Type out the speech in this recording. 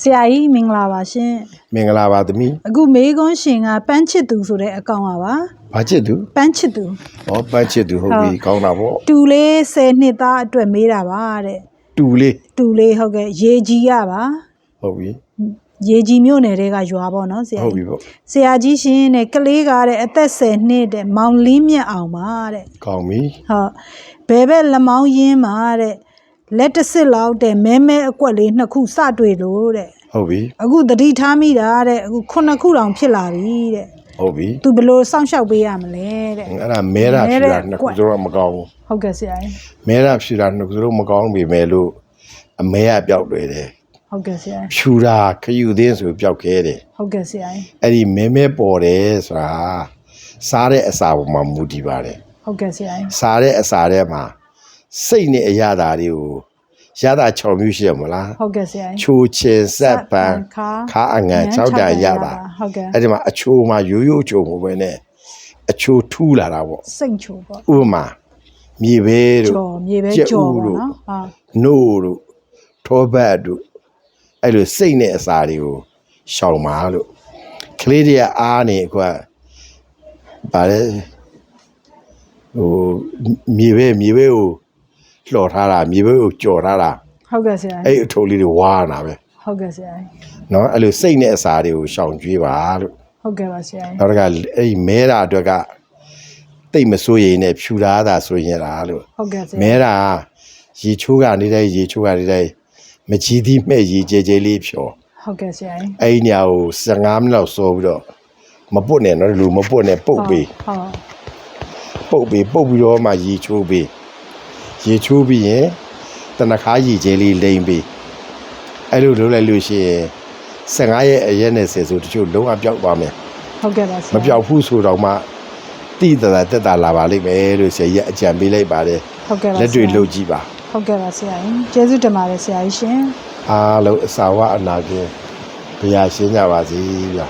ဆရာကြီးမင်္ဂလာပါရှင်မင်္ဂလာပါသမီးအခုမေးခွန်းရှင်ကပန်းချစ်သူဆိုတဲ့အကောင့်ပါပါဘာချစ်သူပန်းချစ်သူဟောပတ်ချစ်သူဟုတ်ပြီဟုတ်ကောင်းတာပေါ့တူလေး10နှစ်သားအတွက်မေးတာပါတဲ့တူလေးတူလေးဟုတ်ကဲ့ရေကြီးရပါဟုတ်ပြီရေကြီးမြို့နယ်တွေကရွာပေါ့နော်ဆရာဟုတ်ပြီကြီးပေါ့ဆရာကြီးရှင်တဲ့ကလေးကတဲ့အသက်10နှစ်တဲ့မောင်လင်းမြတ်အောင်ပါတဲ့ကောင်းပြီဟုတ်ဘယ်ဘက်လက်မောင်းရင်းပါတဲ့ လက်တစ်စစ်လောက်တဲ့မဲမဲအကွက်လေးနှစ်ခုစတွေ့လို့တဲ့ဟုတ်ပြီအခုတတိထားမိတာတဲ့အခုခုနှစ်ခုတောင်ဖြစ်လာပြီတဲ့ဟုတ်ပြီသူဘယ်လို့စောင့်ရှောက်ပေးရမလဲတဲ့အဲ့ဒါမဲတာဖြူတာနှစ်ခုစလုံးမကောင်းဘူးဟုတ်ကဲ့ဆရာကြီးမဲတာဖြူတာနှစ်ခုစလုံးမကောင်းပြီမဲ့လို့အမဲကပျောက်တယ်တယ်ဟုတ်ကဲ့ဆရာကြီးဖြူတာခယူသင်းဆိုပျောက်ခဲတယ်ဟုတ်ကဲ့ဆရာကြီးအဲ့ဒီမဲမဲပေါ်တယ်ဆိုတာစားတဲ့အစာပေါ်မှာမူတည်ပါတယ်ဟုတ်ကဲ့ဆရာကြီးစားတဲ့အစာထဲမှာ စိတ်နဲ့အရသာတွေကိုရတာ6မျိုးရှိရမလားဟုတ်ကဲ့ဆရာကြီးချိုချင်ဆက်ပန်ခါအငန်၆တန်ရတာဟုတ်ကဲ့အဲ့ဒီမှာအချိုးမှာရိုးရိုးချိုးမှုပဲနဲ့အချိုးထူးလာတာပေါ့စိတ်ချိုပေါ့ဥပမာမြေပဲတို့ကြော်မြေပဲကြက်ဥကြော်ပေါ့တို့နော်ဟာနို့တို့ထောပတ်တို့အဲ့လိုစိတ်နဲ့အစာတွေကိုရှောင်ပါလို့ကလေးတွေကအားနေကွာဗါလဲဟိုမြေပဲမြေပဲကို လှော်ထားတာမြေဘက်ကိုကြော်ထားတာဟုတ်ကဲ့ဆရာအဲ့အထုပ်လေးတွေဝါနာပဲဟုတ်ကဲ့ဆရာနော်အဲ့လိုစိတ်နဲ့အစာတွေကိုရှောင်ကျွေးပါလို့ဟုတ်ကဲ့ပါဆရာနောက်တစ်ခါအဲ့မဲတာအတွက်ကတိတ်မစိုးရင်နဲ့ဖြူသားတာဆိုရင်လားလို့ဟုတ်ကဲ့ဆရာမဲတာရေချိုးကနေတိုင်းရေချိုးကနေတိုင်းမကြီးသီးမဲ့ရေကြဲကြဲလေးဖြော်ဟုတ်ကဲ့ဆရာအဲ့ဒီညကို15မိနစ်လောက်စောပြီးတော့မပုတ်နဲ့နော်လူမပုတ်နဲ့ပုတ်ပေးဟုတ်ပုတ်ပေးပုတ်ပြီးတော့မှရေချိုးပေး ရေချိုးပြီးရင်တနခါရေကြဲလေးလိမ့်ပေးအဲ့လိုလုပ်လိုက်လို့ရှိရင်15ရက်အရက်နဲ့ဆယ်ဆိုတချို့လုံးဝပျောက်သွားမယ်ဟုတ်ကဲ့ပါဆရာမပြောက်ဘူးဆိုတော့မှတိတတာတက်တာလာပါလိမ့်မယ်လို့ဆရာကြီးအကြံပေးလိုက်ပါတယ်ဟုတ်ကဲ့ပါလက်တွေလှုပ်ကြည့်ပါဟုတ်ကဲ့ပါဆရာကြီးကျေးဇူးတင်ပါတယ်ဆရာကြီးရှင်အားလုံးအစာဝအနာကင်းဘုရားရှင်းကြပါစေဗျာ